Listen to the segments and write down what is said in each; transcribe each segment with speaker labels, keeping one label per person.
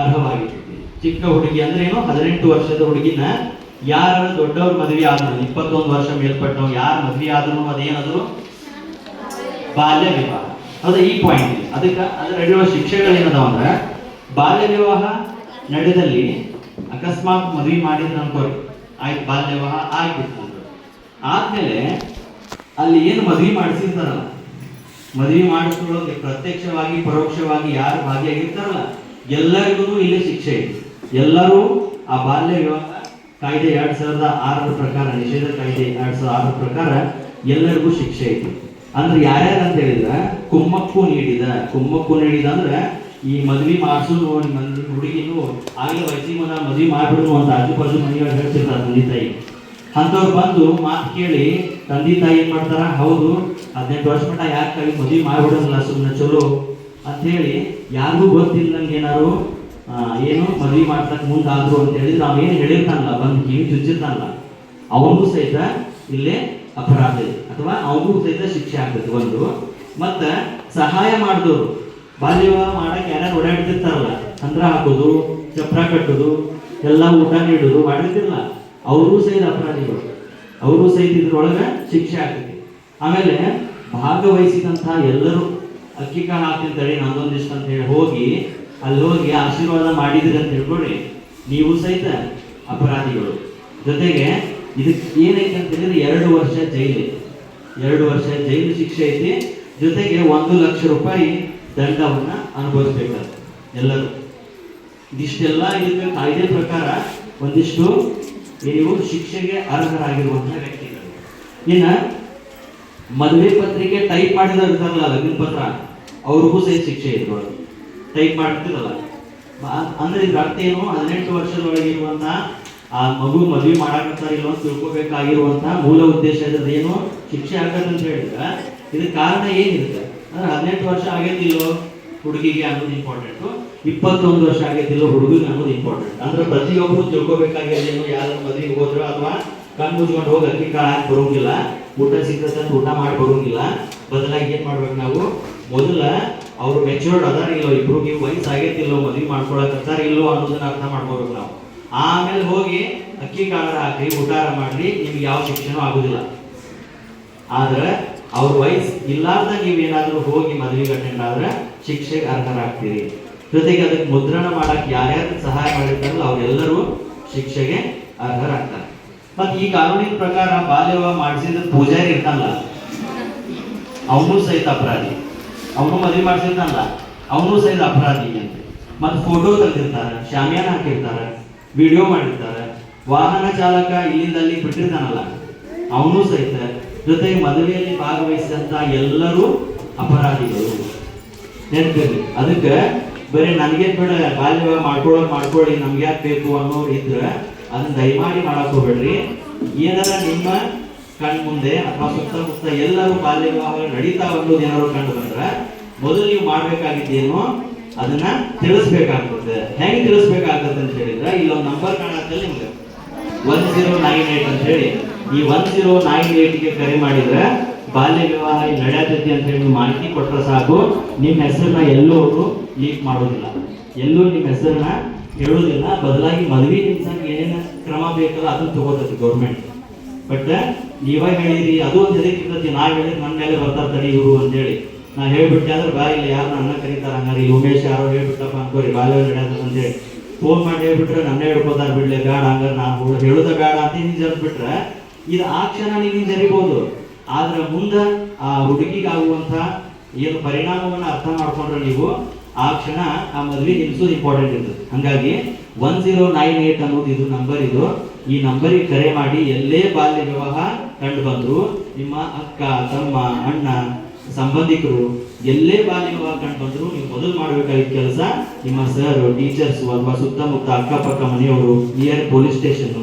Speaker 1: ಅರ್ಹವಾಗಿರ್ತೈತಿ ಚಿಕ್ಕ ಹುಡುಗಿ ಅಂದ್ರೆ ಏನು? ಹದಿನೆಂಟು ವರ್ಷದ ಹುಡುಗಿನ ಯಾರ ದೊಡ್ಡವ್ರ ಮದುವೆ ಆದ್ರು ಇಪ್ಪತ್ತೊಂದು ವರ್ಷ ಮೇಲ್ಪಟ್ಟವ್ ಯಾರು ಮದುವೆ ಆದ್ರು ಅದೇನದು? ಬಾಲ್ಯ ವಿವಾಹ. ಅದು ಈ ಪಾಯಿಂಟ್ ಅದಕ್ಕೆ ಅದ್ರ ನಡೆಯುವ ಶಿಕ್ಷೆಗಳೇನದಾವ ಅಂದ್ರೆ, ಬಾಲ್ಯ ವಿವಾಹ ನಡೆದಲ್ಲಿ ಅಕಸ್ಮಾತ್ ಮದುವೆ ಮಾಡಿದ್ರೆ ಅನ್ಕೋರಿ ಆಯ್ತು, ಬಾಲ್ಯ ವಿವಾಹ ಆಗ್ಬಿಡ್ತು ಆದ್ಮೇಲೆ ಅಲ್ಲಿ ಏನು ಮದುವೆ ಮಾಡಿಸಿರ್ತಾರಲ್ಲ? ಮದುವೆ ಮಾಡಿಸ್ಕೊಳ್ಳೋದು ಪ್ರತ್ಯಕ್ಷವಾಗಿ, ಪರೋಕ್ಷವಾಗಿ ಯಾರು ಭಾಗಿಯಾಗಿರ್ತಾರಲ್ಲ? ಎಲ್ಲರಿಗೂ ಇಲ್ಲಿ ಶಿಕ್ಷೆ ಇದೆ. ಎಲ್ಲರೂ ಆ ಬಾಲ್ಯ ವಿವಾಹ ಕಾಯ್ದೆ ಎರಡ್ ಸಾವಿರದ ಆರರ ಪ್ರಕಾರ, ನಿಷೇಧ ಕಾಯ್ದೆ ಎರಡ್ ಸಾವಿರದ ಆರರ ಪ್ರಕಾರ ಎಲ್ಲರಿಗೂ ಶಿಕ್ಷೆ ಐತಿ ಅಂದ್ರೆ ಯಾರ್ಯಾರು ಅಂತ ಹೇಳಿದ್ರೆ, ಕುಮ್ಮಕ್ಕು ನೀಡಿದ ಕುಮ್ಮಕ್ಕು ನೀಡಿದ ಅಂದ್ರೆ ಈ ಮದ್ವಿ ಮಾಡಿಸೋದು ಹುಡುಗಿನು ಆಗಲೇ ವಯಸ್ಸಿಗೆ ಮನ ಮದ್ವಿ ಮಾಡ್ಬಿಡು ಅಂತ ಆಜು ಬಾಜು ಮನೆಯವ್ರು ಹೇಳ್ತಿರ್ತಾರೆ ತಂದೆ ತಾಯಿ. ಅಂಥವ್ರು ಬಂದು ಮಾತು ಕೇಳಿ, ತಂದೆ ತಾಯಿ ಏನ್ ಮಾಡ್ತಾರ? ಹೌದು, ಹದಿನೆಂಟು ವರ್ಷ ಮಟ್ಟ ಯಾಕೆ ಮದುವೆ ಮಾಡ್ಬಿಡೋದಿಲ್ಲ ಸುಮ್ಮನೆ ಚಲೋ. ಅಂತ ಹೇಳಿ ಯಾರಿಗೂ ಗೊತ್ತಿಲ್ಲಂಗೆ ಏನಾರು ಏನು ಮದುವೆ ಮಾಡ್ತಕ್ ಮುಂದಾದ್ರು ಅಂತ ಹೇಳಿದ್ರೆ ನಾವ್ ಏನ್ ಹೇಳಿರ್ತಾನಲ್ಲ, ಬಂದು ಕಿವಿ ಚುಚ್ಚಿರ್ತಾನಲ್ಲ, ಅವನಿಗೂ ಸಹಿತ ಇಲ್ಲೇ ಅಪರಾಧ ಇದೆ. ಅಥವಾ ಅವನಿಗೂ ಸಹಿತ ಶಿಕ್ಷೆ ಆಗ್ತದೆ ಒಂದು. ಮತ್ತ ಸಹಾಯ ಮಾಡಿದವರು ಬಾಲ್ಯ ವಿವಾಹ ಮಾಡಕ್ ಯಾರ್ಯಾರು ಓಡಾಡ್ತಿರ್ತಾರಲ್ಲ, ಅಂದ್ರ ಹಾಕೋದು, ಚಪ್ರ ಕಟ್ಟೋದು, ಎಲ್ಲ ಊಟ ನೀಡೋದು ಮಾಡಿರ್ತಿರಲ್ಲ ಅವ್ರಿಗೂ ಸಹಿತ ಅಪರಾಧಿಗಳು. ಅವರು ಸಹಿತ ಇದ್ರೊಳಗೆ ಶಿಕ್ಷೆ ಆಗ್ತದೆ. ಆಮೇಲೆ ಭಾಗವಹಿಸಿದಂತಹ ಎಲ್ಲರೂ ಅಕ್ಕಿ ಕಾಳು ಹಾಕ್ತೀನಿ ತಡಿ ಇಷ್ಟ ಅಂತ ಹೇಳಿ ಹೋಗಿ ಅಲ್ಲಿ ಹೋಗಿ ಆಶೀರ್ವಾದ ಮಾಡಿದ್ರಿ ಅಂತ ಹೇಳ್ಕೊಡ್ರಿ. ನೀವು ಸಹಿತ ಅಪರಾಧಿಗಳು. ಜೊತೆಗೆ ಇದಕ್ಕೆ ಏನೈತೆ ಅಂತ ಹೇಳಿದ್ರೆ ಎರಡು ವರ್ಷ ಜೈಲು. ಎರಡು ವರ್ಷ ಜೈಲು ಶಿಕ್ಷೆ ಐತಿ. ಜೊತೆಗೆ ಒಂದು ಲಕ್ಷ ರೂಪಾಯಿ ದಂಡವನ್ನು ಅನುಭವಿಸ್ಬೇಕಾದ ಎಲ್ಲರೂ. ಇದಿಷ್ಟೆಲ್ಲ ಇದಕ್ಕೆ ಕಾಯ್ದೆ ಪ್ರಕಾರ ಒಂದಿಷ್ಟು ನೀವು ಶಿಕ್ಷೆಗೆ ಅರ್ಹರಾಗಿರುವಂತಹ ವ್ಯಕ್ತಿಗಳು. ಇನ್ನ ಮದುವೆ ಪತ್ರಿಕೆ ಟೈಪ್ ಇರ್ತಾರಲ್ಲ ಲಗ್ನ ಪತ್ರ, ಅವ್ರಿಗೂ ಸಹ ಶಿಕ್ಷೆ ಇದ್ರೊಳಗೆ ಟೈಪ್ ಮಾಡ್ತಿರಲ್ಲ. ಅಂದ್ರೆ ಇದ್ರ ಅರ್ಥ ಏನು? ಹದಿನೆಂಟು ವರ್ಷದೊಳಗೆ ಆ ಮಗು ಮದುವೆ ಮಾಡಾಕತ್ತಾರ ಅಂತ ತಿಳ್ಕೊಬೇಕಾಗಿರುವಂತ ಮೂಲ ಉದ್ದೇಶ ಇದ್ರದ್ದು ಏನು? ಶಿಕ್ಷೆ ಆಗತ್ತೆ ಅಂತ ಹೇಳಿದ್ರೆ? ಇದಕ್ಕೆ ಕಾರಣ ಏನಿರುತ್ತೆ ಅಂದ್ರೆ ಹದಿನೆಂಟು ವರ್ಷ ಆಗೈತಿಲ್ಲೋ ಹುಡುಗಿಗೆ ಅನ್ನೋದು ಇಂಪಾರ್ಟೆಂಟ್ ಇಪ್ಪತ್ತೊಂದು ವರ್ಷ ಆಗೈತಿಲ್ಲೋ ಹುಡುಗಿಗೆ ಅನ್ನೋದು ಇಂಪಾರ್ಟೆಂಟ್ ಅಂದ್ರೆ ಪ್ರತಿಯೊಬ್ಬರು ತಿಳ್ಕೊಬೇಕಾಗಿರೋದು ಏನು ಯಾರು ಮದುವೆಗೆ ಹೋದ್ರು ಅಥವಾ ಕಣ್ಣು ಮುಚ್ಕೊಂಡು ಹೋಗಿ ಅಕ್ಕಿ ಕಾಳು ಬರೋಂಗಿಲ್ಲ. ಊಟ ಅಂತ ಊಟ ಮಾಡಿ ಬರೋಂಗಿಲ್ಲ. ಬದಲಾಗಿ ಏನ್ ಮಾಡ್ಬೇಕು ನಾವು? ಮೊದಲ ಅವ್ರು ಮೆಚೂರ್ಡ್ ಅದಾರ ಇಲ್ಲೋ ನೀವು ವಯಸ್ಸು ಆಗೈತಿಲ್ಲೋ ಮದ್ವೆ ಮಾಡ್ಕೊಳಕತ್ತಾರ ಇಲ್ಲೋ ಅನ್ನೋದನ್ನ ಅರ್ಥ ಮಾಡ್ಕೋಬೇಕು ನಾವು. ಆಮೇಲೆ ಹೋಗಿ ಅಕ್ಕಿ ಕಾಳರ ಹಾಕಿ ಊಟಾರ ಮಾಡ್ರಿ, ನಿಮ್ಗೆ ಯಾವ ಶಿಕ್ಷಣ ಆಗುದಿಲ್ಲ. ಆದ್ರೆ ಅವ್ರ ವಯಸ್ಸು ಇಲ್ಲಾರ್ದ ನೀವೇನಾದ್ರೂ ಹೋಗಿ ಮದುವೆಗೆ ಅಟೆಂಡ್ ಆದ್ರೆ ಶಿಕ್ಷೆಗೆ ಅರ್ಹರಾಗ್ತೀರಿ. ಜೊತೆಗೆ ಅದಕ್ಕೆ ಮುದ್ರಣ ಮಾಡಕ್ ಯಾರ್ಯಾರು ಸಹಾಯ ಮಾಡಿರ್ತಾರಲ್ಲ, ಅವರೆಲ್ಲರೂ ಶಿಕ್ಷೆಗೆ ಅರ್ಹರಾಗ್ತಾರೆ. ಮತ್ತೆ ಈ ಕಾನೂನಿನ ಪ್ರಕಾರ ಬಾಲ್ಯ ವಿವಾಹ ಮಾಡಿಸಿದ ಪೂಜಾರಿ ಇರ್ತಾನಲ್ಲ, ಅವನು ಸಹಿತ ಅಪರಾಧಿ. ಅವನು ಮದುವೆ ಮಾಡಿಸಿರ್ತಾನಲ್ಲ, ಅವನು ಸಹಿತ ಅಪರಾಧಿ ಅಂತ. ಮತ್ತೆ ಫೋಟೋ ತೆಗೆದಿರ್ತಾರ ಶಾಮಿಯಾನ ಹಾಕಿರ್ತಾರ ವಿಡಿಯೋ ಮಾಡಿರ್ತಾರ, ವಾಹನ ಚಾಲಕ ಇಲ್ಲಿಂದ ಅಲ್ಲಿ ಬಿಟ್ಟಿರ್ತಾನಲ್ಲ, ಅವನು ಸಹಿತ ಜೊತೆಗೆ ಮದುವೆಯಲ್ಲಿ ಭಾಗವಹಿಸಿದಂತ ಎಲ್ಲರೂ ಅಪರಾಧಿಗಳು. ನೆನಪಿರ್ಲಿ. ಅದಕ್ಕೆ ಬರೀ ನನಗೆ ಬೇಡ ಬಾಲ್ಯ ವಿವಾಹ ಮಾಡ್ಕೊಳ್ಳೋದು ಮಾಡ್ಕೊಳ್ಳಿ ನಮ್ಗೆ ಯಾಕೆ ಬೇಕು ಅನ್ನೋರು ಇದ್ರೆ ಅದನ್ನ ದಯಮಾಡಿ ಮಾಡಕ್ ಹೋಗ್ಬೇಡ್ರಿ. ಏನಾರ ನಿಮ್ಮ ಕಣ್ ಮುಂದೆ ಅಥವಾ ಸುತ್ತಮುತ್ತ ಎಲ್ಲರೂ ಬಾಲ್ಯ ವಿವಾಹ ನಡೀತಾ ಅನ್ನೋದು ಏನಾದ್ರು ಕಂಡು ಬಂದ್ರೆ, ಮೊದಲು ನೀವು ಮಾಡ್ಬೇಕಾಗಿದ್ದೇನು ಅದನ್ನ ತಿಳಿಸ್ಬೇಕಾಗ್ತದೆ. ಹೆಂಗ್ ತಿಳಿಸ್ಬೇಕಾಗ್ತದೆ ಅಂತ ಹೇಳಿದ್ರೆ ಇಲ್ಲೊಂದು ನಂಬರ್ ಕಾಣತ್ತೆ ನಿಮ್ಗೆ. ಒನ್ ಜೀರೋ ನೈನ್ ಏಟ್ ಅಂತ ಹೇಳಿ. ಈ ಒನ್ ಜೀರೋ ನೈನ್ಗೆ ಕರೆ ಮಾಡಿದ್ರೆ ಬಾಲ್ಯ ವಿವಾಹ ನಡೆಯತೈತಿ ಅಂತ ಹೇಳಿ ಮಾಹಿತಿ ಕೊಟ್ಟರೆ ಸಾಕು. ನಿಮ್ಮ ಹೆಸರನ್ನ ಎಲ್ಲೂ ಅವರು ಲೀಕ್ ಮಾಡೋದಿಲ್ಲ. ಎಲ್ಲೂ ನಿಮ್ಮ ಹೆಸರನ್ನ ಹೇಳೋದಿಲ್ಲ ಬದಲಾಗಿ ಮದುವೆ ನಿಲ್ಸಕ್ಕೆ ಏನೇನು ಕ್ರಮ ಬೇಕಲ್ಲ ಅದನ್ನ ತಗೋತೈತಿ ಗೌರ್ಮೆಂಟ್ ಬಟ್ ನೀವಾಗ ಹೇಳಿರಿ, ಅದು ಒಂದು ಹೆದರಿಕೆ ಇರ್ತೈತಿ ನಾ ಹೇಳಿದ್ರೆ ನನ್ನ ಮೇಲೆ ಬರ್ತಾರ ತಡಿ ಇವರು ಅಂತೇಳಿ ನಾ ಹೇಳ್ಬಿಟ್ಟೆ ಅಂದ್ರೆ ಬಾ ಇಲ್ಲ ಯಾರು ನನ್ನ ಕರೀತಾರ ಹಂಗಾರೆ. ಉಮೇಶ್ ಯಾರೋ ಹೇಳ್ಬಿಟ್ಟಪ್ಪ ಅನ್ಕೋರಿ, ಬಾಲ್ಯ ನಡೆಯೋದು ಅಂತೇಳಿ ಫೋನ್ ಮಾಡಿ ಹೇಳ್ಬಿಟ್ರೆ ನನ್ನ ಹೇಳ್ಕೊತಾರ ಬಿಡ್ಲೆ, ಬೇಡ ಹಂಗ ನಾನು ಹೇಳೋದ ಬೇಡ ಅಂತ ಹಿಂಗೆ ಜರ್ಬಿಟ್ರೆ ಇದು ಆ ಕ್ಷಣ ನೀವು ಜರಿಬೋದು. ಆದ್ರೆ ಮುಂದೆ ಆ ಹುಡುಗಿಗಾಗುವಂತ ಏನು ಪರಿಣಾಮವನ್ನ ಅರ್ಥ ಮಾಡ್ಕೊಂಡ್ರೆ ನೀವು ಆ ಕ್ಷಣ ಆ ಮದುವೆ ನಿಲ್ಸೋದು ಇಂಪಾರ್ಟೆಂಟ್ ಇರ್ತದೆ. ಹಂಗಾಗಿ ಒನ್ ಜೀರೋ ನೈನ್ ಏಟ್ ಅನ್ನೋದು ಇದು ನಂಬರ್ ಇದು. ಈ ನಂಬರಿಗೆ ಕರೆ ಮಾಡಿ ಎಲ್ಲೇ ಬಾಲ್ಯ ವಿವಾಹ ಕಂಡು ಬಂದ್ರು, ನಿಮ್ಮ ಅಕ್ಕ, ತಮ್ಮ, ಅಣ್ಣ, ಸಂಬಂಧಿಕರು ಎಲ್ಲೇ ಬಾಲ್ಯ ವಿವಾಹ ಕಂಡು ಬಂದ್ರು, ನೀವು ಮೊದಲು ಮಾಡಬೇಕಾಗಿದ್ದ ಕೆಲಸ ನಿಮ್ಮ ಸರ್ ಟೀಚರ್ಸ್ ಅಥವಾ ಸುತ್ತಮುತ್ತ ಅಕ್ಕಪಕ್ಕ ಮನೆಯವರು ನಿಯರ್ ಪೊಲೀಸ್ ಸ್ಟೇಷನ್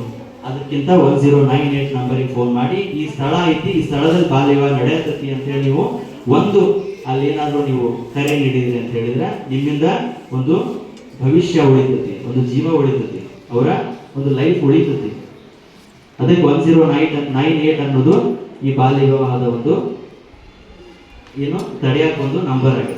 Speaker 1: ಅದಕ್ಕಿಂತ ಒನ್ ಜೀರೋ ನೈನ್ ಏಟ್ ನಂಬರಿಗೆ ಫೋನ್ ಮಾಡಿ, ಈ ಸ್ಥಳ ಐತಿ, ಈ ಸ್ಥಳದಲ್ಲಿ ಬಾಲ್ಯ ವಿವಾಹ ನಡೆಯತೈತಿ ಅಂತ ಹೇಳಿ ನೀವು ಒಂದು ಅಲ್ಲಿ ಏನಾದರೂ ನೀವು ಕರೆ ನೀಡಿದ್ರಿ ಅಂತ ಹೇಳಿದ್ರೆ ನಿಮ್ಮಿಂದ ಒಂದು ಭವಿಷ್ಯ ಉಳಿತೈತಿ ಒಂದು ಜೀವ ಉಳಿತೈತಿ ಅವರ ಒಂದು ಲೈಫ್ ಉಳಿತೈತಿ ಅದಕ್ಕೆ one zero nine nine eight ಅನ್ನೋದು ಈ ಬಾಲ್ಯ ವಿವಾಹದ ಒಂದು ಏನು ತಡೆಯಕ್ಕೆ ಒಂದು ನಂಬರ್ ಆಗಿದೆ.